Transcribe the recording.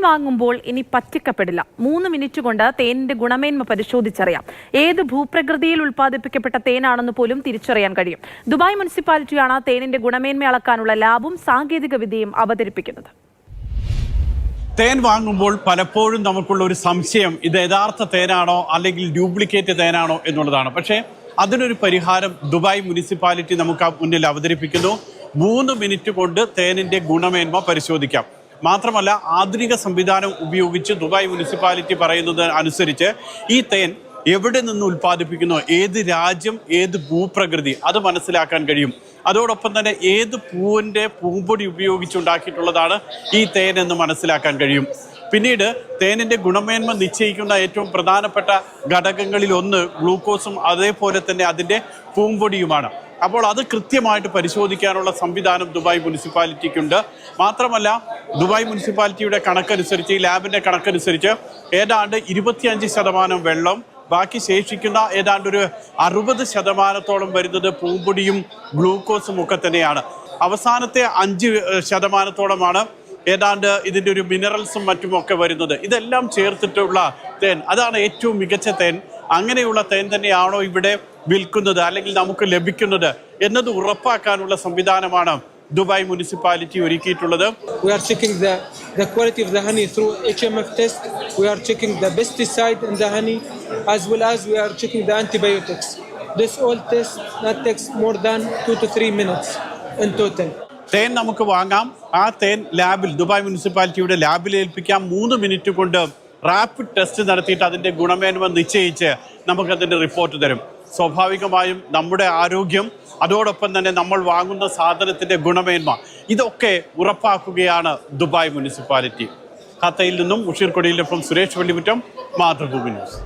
വാങ്ങുമ്പോൾ ഇനി പറ്റിക്കപ്പെടില്ല. മൂന്ന് മിനിറ്റ് കൊണ്ട് തേനിന്റെ ഗുണമേന്മ പരിശോധിച്ചറിയാം. ഏത് ഭൂപ്രകൃതിയിൽ ഉൽപ്പാദിപ്പിക്കപ്പെട്ട തേനാണെന്ന് പോലും തിരിച്ചറിയാൻ കഴിയും. ദുബായ് മുനിസിപ്പാലിറ്റിയാണ് തേനിന്റെ ഗുണമേന്മ അളക്കാനുള്ള ലാബും സാങ്കേതിക വിദ്യയും അവതരിപ്പിക്കുന്നത്. തേൻ വാങ്ങുമ്പോൾ പലപ്പോഴും നമുക്കുള്ള ഒരു സംശയം ഇത് യഥാർത്ഥ തേനാണോ അല്ലെങ്കിൽ ഡ്യൂപ്ലിക്കേറ്റ് തേനാണോ എന്നുള്ളതാണ്. പക്ഷേ അതിനൊരു പരിഹാരം ദുബായ് മുനിസിപ്പാലിറ്റി നമുക്ക് മുന്നിൽ അവതരിപ്പിക്കുന്നു. മൂന്ന് മിനിറ്റ് കൊണ്ട് തേനിന്റെ ഗുണമേന്മ പരിശോധിക്കാം. മാത്രമല്ല ആധുനിക സംവിധാനം ഉപയോഗിച്ച് ദുബായ് മുനിസിപ്പാലിറ്റി പറയുന്നത് അനുസരിച്ച് ഈ തേൻ എവിടെ നിന്ന് ഉൽപ്പാദിപ്പിക്കുന്നു? ഏത് രാജ്യം ഏത് ഭൂപ്രകൃതി? അത് മനസ്സിലാക്കാൻ കഴിയും. അതോടൊപ്പം തന്നെ ഏത് പൂവിന്റെ പൂമ്പൊടി ഉപയോഗിച്ചുണ്ടാക്കിയിട്ടുള്ളതാണ് ഈ തേൻ എന്ന് മനസ്സിലാക്കാൻ കഴിയും. പിന്നീട് തേനിന്റെ ഗുണമേന്മ നിശ്ചയിക്കുന്ന ഏറ്റവും പ്രധാനപ്പെട്ട ഘടകങ്ങളിൽ ഒന്ന് ഗ്ലൂക്കോസും അതേപോലെ തന്നെ അതിന്റെ പൂമ്പൊടിയുമാണ്. അപ്പോൾ അത് കൃത്യമായിട്ട് പരിശോധിക്കാനുള്ള സംവിധാനം ദുബായ് മുനിസിപ്പാലിറ്റിക്കുണ്ട്. മാത്രമല്ല ദുബായ് മുനിസിപ്പാലിറ്റിയുടെ കണക്കനുസരിച്ച് ഈ ലാബിന്റെ കണക്കനുസരിച്ച് ഏതാണ്ട് ഇരുപത്തിയഞ്ച് ശതമാനം വെള്ളം ബാക്കി ശേഷിക്കുന്ന ഏതാണ്ട് ഒരു അറുപത് ശതമാനത്തോളം വരുന്നത് പൂമ്പൊടിയും ഗ്ലൂക്കോസും ഒക്കെ തന്നെയാണ്. അവസാനത്തെ അഞ്ച് ശതമാനത്തോളമാണ് ഏതാണ്ട് ഇതിന്റെ ഒരു മിനറൽസും മറ്റുമൊക്കെ വരുന്നത്. ഇതെല്ലാം ചേർത്തിട്ടുള്ള തേൻ. അതാണ് ഏറ്റവും മികച്ച തേൻ. അങ്ങനെയുള്ള തേൻ തന്നെയാണോ ഇവിടെ വിൽക്കുന്നത് അല്ലെങ്കിൽ നമുക്ക് ലഭിക്കുന്നത് എന്നത് ഉറപ്പാക്കാനുള്ള സംവിധാനമാണ് ദുബായ് മുനിസിപ്പാലിറ്റി ഒരുക്കിയിട്ടുള്ളത് We are checking the, the quality of the honey through HMF test. We are checking the pesticide in the honey as well as we are checking the antibiotics. This all test that takes more than two to three minutes in total. തേൻ നമുക്ക് വാങ്ങാം ആ തേൻ ലാബിൽ Dubai മുനിസിപ്പാലിറ്റിയുടെ ലാബിൽ ഏൽപ്പിക്കാം മൂന്ന് minute കൊണ്ട് rapid test നടത്തിയിട്ട് അതിന്റെ ഗുണമേന്മ നിശ്ചയിച്ച് നമുക്കതിന്റെ റിപ്പോർട്ട് തരും സ്വാഭാവികമായും നമ്മുടെ ആരോഗ്യം അതോടൊപ്പം തന്നെ നമ്മൾ വാങ്ങുന്ന സാധനത്തിന്റെ ഗുണമേന്മ. ഇതൊക്കെ ഉറപ്പാക്കുകയാണ് ദുബായ് മുനിസിപ്പാലിറ്റി. ഖത്തയിൽ നിന്നും ഉഷീർ കൊടിയിലൊപ്പം സുരേഷ് വെള്ളിമുറ്റം മാതൃഭൂമി ന്യൂസ്.